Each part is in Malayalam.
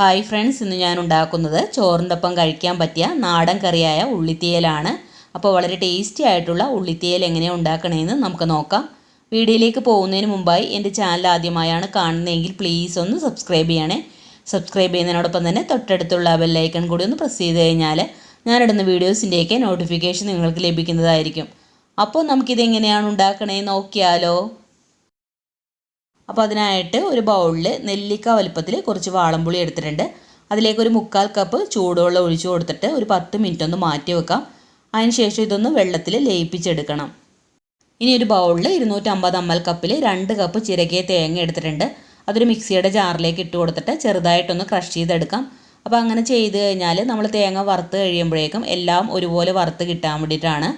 ഹായ് ഫ്രണ്ട്സ് ഇന്ന് ഞാൻ ഉണ്ടാക്കുന്നത് ചോറിന്റെ ഒപ്പം കഴിക്കാൻ പറ്റിയ നാടൻ കറിയായ ഉള്ളിത്തീയലാണ്. അപ്പോൾ വളരെ ടേസ്റ്റി ആയിട്ടുള്ള ഉള്ളിത്തീയൽ എങ്ങനെയാണ് ഉണ്ടാക്കണമെന്ന് നമുക്ക് നോക്കാം. വീഡിയോയിലേക്ക് പോകുന്നതിന് മുമ്പായി എന്റെ ചാനൽ ആദ്യമായാണ് കാണുന്നതെങ്കിൽ പ്ലീസ് ഒന്ന് സബ്സ്ക്രൈബ് ചെയ്യണേ. സബ്സ്ക്രൈബ് ചെയ്യുന്നതിനോടൊപ്പം തന്നെ തൊട്ടടുത്തുള്ള ബെല്ലൈക്കൺ കൂടി ഒന്ന് പ്രസ് ചെയ്ത് കഴിഞ്ഞാൽ ഞാനിടുന്ന വീഡിയോസിന്റെയൊക്കെ നോട്ടിഫിക്കേഷൻ നിങ്ങൾക്ക് ലഭിക്കുന്നതായിരിക്കും. അപ്പോൾ നമുക്കിതെങ്ങനെയാണ് ഉണ്ടാക്കണേന്ന് നോക്കിയാലോ. അപ്പോൾ അതിനായിട്ട് ഒരു ബൗളിൽ നെല്ലിക്ക വലുപ്പത്തിൽ കുറച്ച് വാളംപുളി എടുത്തിട്ടുണ്ട്. അതിലേക്ക് ഒരു മുക്കാൽ കപ്പ് ചൂടുവെള്ളം ഒഴിച്ചു കൊടുത്തിട്ട് ഒരു പത്ത് മിനിറ്റ് ഒന്ന് മാറ്റി വെക്കാം. അതിനുശേഷം ഇതൊന്ന് വെള്ളത്തിൽ ലയിപ്പിച്ചെടുക്കണം. ഇനി ഒരു ബൗളിൽ ഇരുന്നൂറ്റമ്പത് അമ്മൽ കപ്പിൽ രണ്ട് കപ്പ് ചിരകിയ തേങ്ങ എടുത്തിട്ടുണ്ട്. അതൊരു മിക്സിയുടെ ജാറിലേക്ക് ഇട്ട് കൊടുത്തിട്ട് ചെറുതായിട്ടൊന്ന് ക്രഷ് ചെയ്തെടുക്കാം. അപ്പോൾ അങ്ങനെ ചെയ്ത് കഴിഞ്ഞാൽ നമ്മൾ തേങ്ങ വറുത്ത് കഴിയുമ്പോഴേക്കും എല്ലാം ഒരുപോലെ വറുത്ത് കിട്ടാൻ വേണ്ടിയിട്ടാണ്.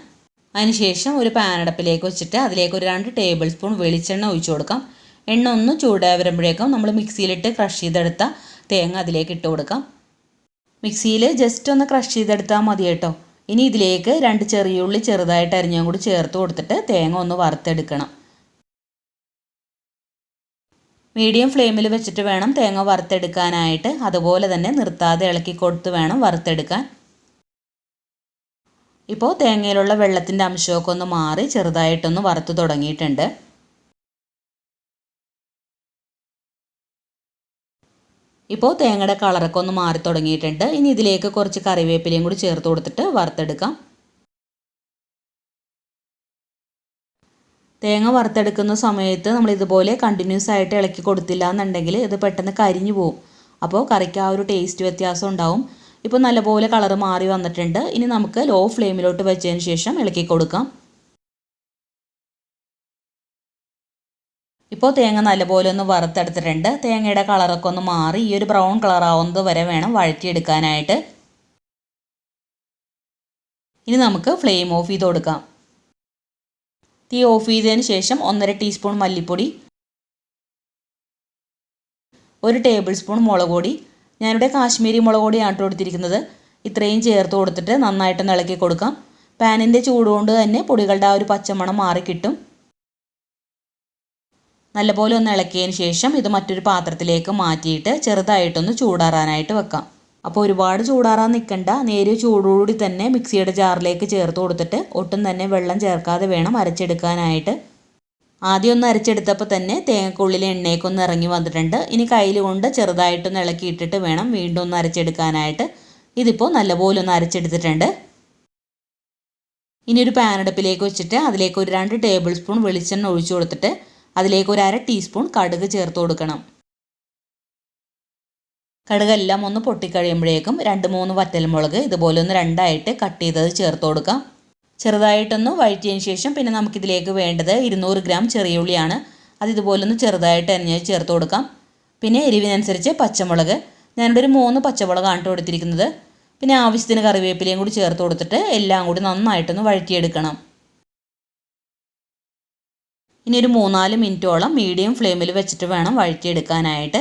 അതിനുശേഷം ഒരു പാനടപ്പിലേക്ക് വെച്ചിട്ട് അതിലേക്ക് ഒരു രണ്ട് ടേബിൾ സ്പൂൺ വെളിച്ചെണ്ണ ഒഴിച്ചു കൊടുക്കാം. എണ്ണ ഒന്ന് ചൂടായി വരുമ്പോഴേക്കും നമ്മൾ മിക്സിയിലിട്ട് ക്രഷ് ചെയ്തെടുത്ത തേങ്ങ അതിലേക്ക് ഇട്ട് കൊടുക്കാം. മിക്സിയിൽ ജസ്റ്റ് ഒന്ന് ക്രഷ് ചെയ്തെടുത്താൽ മതി കേട്ടോ. ഇനി ഇതിലേക്ക് രണ്ട് ചെറിയ ഉള്ളി ചെറുതായിട്ട് അരിഞ്ഞും കൂടി ചേർത്ത് കൊടുത്തിട്ട് തേങ്ങ ഒന്ന് വറുത്തെടുക്കണം. മീഡിയം ഫ്ലെയിമിൽ വെച്ചിട്ട് വേണം തേങ്ങ വറുത്തെടുക്കാനായിട്ട്. അതുപോലെ തന്നെ നിർത്താതെ ഇളക്കി കൊടുത്ത് വേണം വറുത്തെടുക്കാൻ. ഇപ്പോൾ തേങ്ങയിലുള്ള വെള്ളത്തിന്റെ അംശമൊക്കെ ഒന്ന് മാറി ചെറുതായിട്ടൊന്ന് വറുത്ത് തുടങ്ങിയിട്ടുണ്ട്. ഇപ്പോൾ തേങ്ങയുടെ കളറൊക്കെ ഒന്ന് മാറി തുടങ്ങിയിട്ടുണ്ട്. ഇനി ഇതിലേക്ക് കുറച്ച് കറിവേപ്പിലയും കൂടി ചേർത്ത് കൊടുത്തിട്ട് വറുത്തെടുക്കാം. തേങ്ങ വറുത്തെടുക്കുന്ന സമയത്ത് നമ്മൾ ഇതുപോലെ കണ്ടിന്യൂസ് ആയിട്ട് ഇളക്കി കൊടുത്തില്ല എന്നുണ്ടെങ്കിൽ ഇത് പെട്ടെന്ന് കരിഞ്ഞു പോകും അപ്പോൾ കറിക്ക് ആ ഒരു ടേസ്റ്റ് വ്യത്യാസം ഉണ്ടാവും. ഇപ്പോൾ നല്ലപോലെ കളറ് മാറി വന്നിട്ടുണ്ട്. ഇനി നമുക്ക് ലോ ഫ്ലെയിമിലോട്ട് വെച്ചതിന് ശേഷം ഇളക്കി കൊടുക്കാം. ഇപ്പോൾ തേങ്ങ നല്ലപോലെ ഒന്ന് വറുത്തെടുത്തിട്ടുണ്ട്. തേങ്ങയുടെ കളറൊക്കെ ഒന്ന് മാറി ഈ ഒരു ബ്രൗൺ കളർ ആവുന്നത് വരെ വേണം വഴറ്റിയെടുക്കാനായിട്ട്. ഇനി നമുക്ക് ഫ്ലെയിം ഓഫ് ചെയ്ത് കൊടുക്കാം. തീ ഓഫ് ചെയ്തതിന് ശേഷം ഒന്നര ടീസ്പൂൺ മല്ലിപ്പൊടി ഒരു ടേബിൾ സ്പൂൺ മുളക് പൊടി. ഞാനിവിടെ കാശ്മീരി മുളക് പൊടിയാണ് കൊടുത്തിരിക്കുന്നത് ഇത്രയും ചേർത്ത് കൊടുത്തിട്ട് നന്നായിട്ട് ഇളക്കി കൊടുക്കാം. പാനിന്റെ ചൂടുകൊണ്ട് തന്നെ പൊടികളുടെ ആ ഒരു പച്ചമണം മാറി കിട്ടും. നല്ലപോലെ ഒന്ന് ഇളക്കിയതിന് ശേഷം ഇത് മറ്റൊരു പാത്രത്തിലേക്ക് മാറ്റിയിട്ട് ചെറുതായിട്ടൊന്ന് ചൂടാറാനായിട്ട് വെക്കാം. അപ്പോൾ ഒരുപാട് ചൂടാറാൻ നിൽക്കണ്ട നേരിയ ചൂടോടുകൂടി തന്നെ മിക്സിയുടെ ജാറിലേക്ക് ചേർത്ത് കൊടുത്തിട്ട് ഒട്ടും തന്നെ വെള്ളം ചേർക്കാതെ വേണം അരച്ചെടുക്കാനായിട്ട്. ആദ്യം ഒന്ന് അരച്ചെടുത്തപ്പോൾ തന്നെ തേങ്ങക്കുള്ളിലെ എണ്ണയൊക്കെ ഒന്ന് ഇറങ്ങി വന്നിട്ടുണ്ട്. ഇനി കയ്യിൽ കൊണ്ട് ചെറുതായിട്ടൊന്ന് ഇളക്കിയിട്ടിട്ട് വേണം വീണ്ടും ഒന്ന് അരച്ചെടുക്കാനായിട്ട്. ഇതിപ്പോൾ നല്ലപോലെ ഒന്ന് അരച്ചെടുത്തിട്ടുണ്ട്. ഇനി ഒരു പാനടുപ്പിലേക്ക് വെച്ചിട്ട് അതിലേക്ക് ഒരു രണ്ട് ടേബിൾ സ്പൂൺ വെളിച്ചെണ്ണ ഒഴിച്ചു കൊടുത്തിട്ട് അതിലേക്ക് ഒരു അര ടീസ്പൂൺ കടുക് ചേർത്ത് കൊടുക്കണം. കടുകെല്ലാം ഒന്ന് പൊട്ടിക്കഴിയുമ്പോഴേക്കും രണ്ട് മൂന്ന് വറ്റൽമുളക് ഇതുപോലെ ഒന്ന് രണ്ടായിട്ട് കട്ട് ചെയ്തത് ചേർത്ത് കൊടുക്കാം. ചെറുതായിട്ടൊന്ന് വഴറ്റിയതിന് ശേഷം പിന്നെ നമുക്കിതിലേക്ക് വേണ്ടത് ഇരുന്നൂറ് ഗ്രാം ചെറിയ ഉള്ളിയാണ്. അത് ഇതുപോലെ ഒന്ന് ചെറുതായിട്ട് അരിഞ്ഞ് ചേർത്ത് കൊടുക്കാം. പിന്നെ എരിവിനനുസരിച്ച് പച്ചമുളക്. ഞാനിവിടെ ഒരു മൂന്ന് പച്ചമുളകാണ് കൊടുത്തിരിക്കുന്നത് പിന്നെ ആവശ്യത്തിന് കറിവേപ്പിലയും കൂടി ചേർത്ത് കൊടുത്തിട്ട് എല്ലാം കൂടി നന്നായിട്ടൊന്ന് വഴറ്റിയെടുക്കണം. ഇനി ഒരു മൂന്നാൽ മിനിറ്റോളം മീഡിയം ഫ്ലെയിമിൽ വെച്ചിട്ട് വേണം വഴറ്റിയെടുക്കാനായിട്ട്.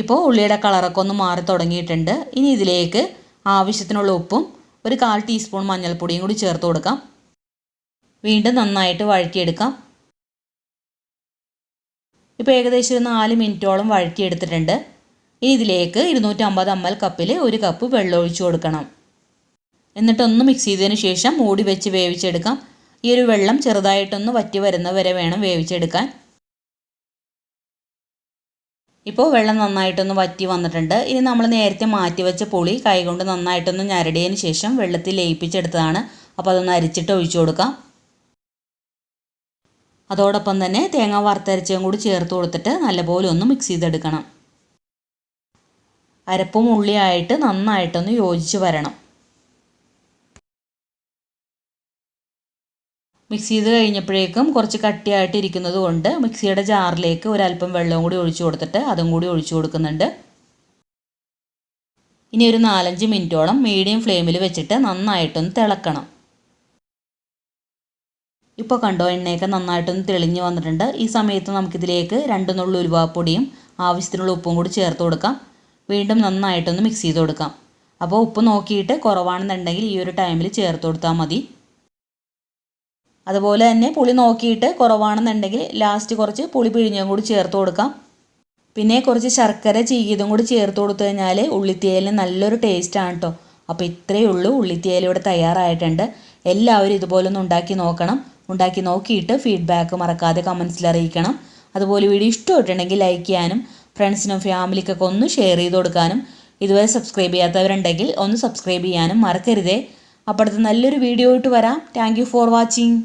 ഇപ്പോൾ ഉള്ളിയുടെ കളറൊക്കെ ഒന്ന് മാറി തുടങ്ങിയിട്ടുണ്ട്. ഇനി ഇതിലേക്ക് ആവശ്യത്തിനുള്ള ഉപ്പും ഒരു കാൽ ടീസ്പൂൺ മഞ്ഞൾപ്പൊടിയും കൂടി ചേർത്ത് കൊടുക്കാം. വീണ്ടും നന്നായിട്ട് വഴറ്റിയെടുക്കാം. ഇപ്പോൾ ഏകദേശം ഒരു നാല് മിനിറ്റോളം വഴറ്റിയെടുത്തിട്ടുണ്ട്. ഇനി ഇതിലേക്ക് ഇരുന്നൂറ്റമ്പത് എം എൽ കപ്പിൽ ഒരു കപ്പ് വെള്ളം ഒഴിച്ചു കൊടുക്കണം. എന്നിട്ടൊന്ന് മിക്സ് ചെയ്തതിന് ശേഷം മൂടി വെച്ച് വേവിച്ചെടുക്കാം. ഈ ഒരു വെള്ളം ചെറുതായിട്ടൊന്ന് വറ്റി വരുന്നവരെ വേണം വേവിച്ചെടുക്കാൻ. ഇപ്പോൾ വെള്ളം നന്നായിട്ടൊന്ന് വറ്റി വന്നിട്ടുണ്ട്. ഇനി നമ്മൾ നേരത്തെ മാറ്റി വെച്ച പുളി കൈകൊണ്ട് നന്നായിട്ടൊന്ന് ഞരടിയതിന് ശേഷം വെള്ളത്തിൽ ലയിപ്പിച്ചെടുത്തതാണ്. അപ്പോൾ അതൊന്ന് അരിച്ചിട്ട് ഒഴിച്ചു കൊടുക്കാം. അതോടൊപ്പം തന്നെ തേങ്ങ വറുത്തരച്ചതും കൂടി ചേർത്ത് കൊടുത്തിട്ട് നല്ലപോലെ ഒന്ന് മിക്സ് ചെയ്തെടുക്കണം. അരപ്പും ഉള്ളിയായിട്ട് നന്നായിട്ടൊന്ന് യോജിച്ച് വരണം. മിക്സ് ചെയ്ത് കഴിഞ്ഞപ്പോഴേക്കും കുറച്ച് കട്ടിയായിട്ട് ഇരിക്കുന്നത് കൊണ്ട് മിക്സിയുടെ ജാറിലേക്ക് ഒരല്പം വെള്ളവും കൂടി ഒഴിച്ചു കൊടുത്തിട്ട് അതും കൂടി ഒഴിച്ചു കൊടുക്കുന്നുണ്ട്. ഇനി ഒരു നാലഞ്ച് മിനിറ്റോളം മീഡിയം ഫ്ലെയിമിൽ വെച്ചിട്ട് നന്നായിട്ടൊന്ന് തിളക്കണം. ഇപ്പോൾ കണ്ടോ എണ്ണയൊക്കെ നന്നായിട്ടൊന്ന് തെളിഞ്ഞ് വന്നിട്ടുണ്ട്. ഈ സമയത്ത് നമുക്കിതിലേക്ക് രണ്ട് നുള്ളു ഉലുവാപ്പൊടിയും ആവശ്യത്തിനുള്ള ഉപ്പും കൂടി ചേർത്ത് കൊടുക്കാം. വീണ്ടും നന്നായിട്ടൊന്ന് മിക്സ് ചെയ്ത് കൊടുക്കാം. അപ്പോൾ ഉപ്പ് നോക്കിയിട്ട് കുറവാണെന്നുണ്ടെങ്കിൽ ഈ ഒരു ടൈമിൽ ചേർത്ത് കൊടുത്താൽ മതി. അതുപോലെ തന്നെ പുളി നോക്കിയിട്ട് കുറവാണെന്നുണ്ടെങ്കിൽ ലാസ്റ്റ് കുറച്ച് പുളി പിഴിഞ്ഞും കൂടി ചേർത്ത് കൊടുക്കാം. പിന്നെ കുറച്ച് ശർക്കര ചീകിയതും കൂടി ചേർത്ത് കൊടുത്തു കഴിഞ്ഞാൽ ഉള്ളിത്തേലിന് നല്ലൊരു ടേസ്റ്റാണ് കേട്ടോ അപ്പോൾ ഇത്രയേ ഉള്ളൂ ഉള്ളിത്തേൽ ഇവിടെ തയ്യാറായിട്ടുണ്ട്. എല്ലാവരും ഇതുപോലൊന്ന് ഉണ്ടാക്കി നോക്കണം. ഉണ്ടാക്കി നോക്കിയിട്ട് ഫീഡ്ബാക്ക് മറക്കാതെ കമൻസിൽ അറിയിക്കണം. അതുപോലെ വീഡിയോ ഇഷ്ടമായിട്ടുണ്ടെങ്കിൽ ലൈക്ക് ചെയ്യാനും ഫ്രണ്ട്സിനും ഫാമിലിക്കൊക്കെ ഒന്ന് ഷെയർ ചെയ്ത് കൊടുക്കാനും ഇതുവരെ സബ്സ്ക്രൈബ് ചെയ്യാത്തവരുണ്ടെങ്കിൽ ഒന്ന് സബ്സ്ക്രൈബ് ചെയ്യാനും മറക്കരുതേ. അപ്പോഴത്തെ നല്ലൊരു വീഡിയോ ആയിട്ട് വരാം. Thank for watching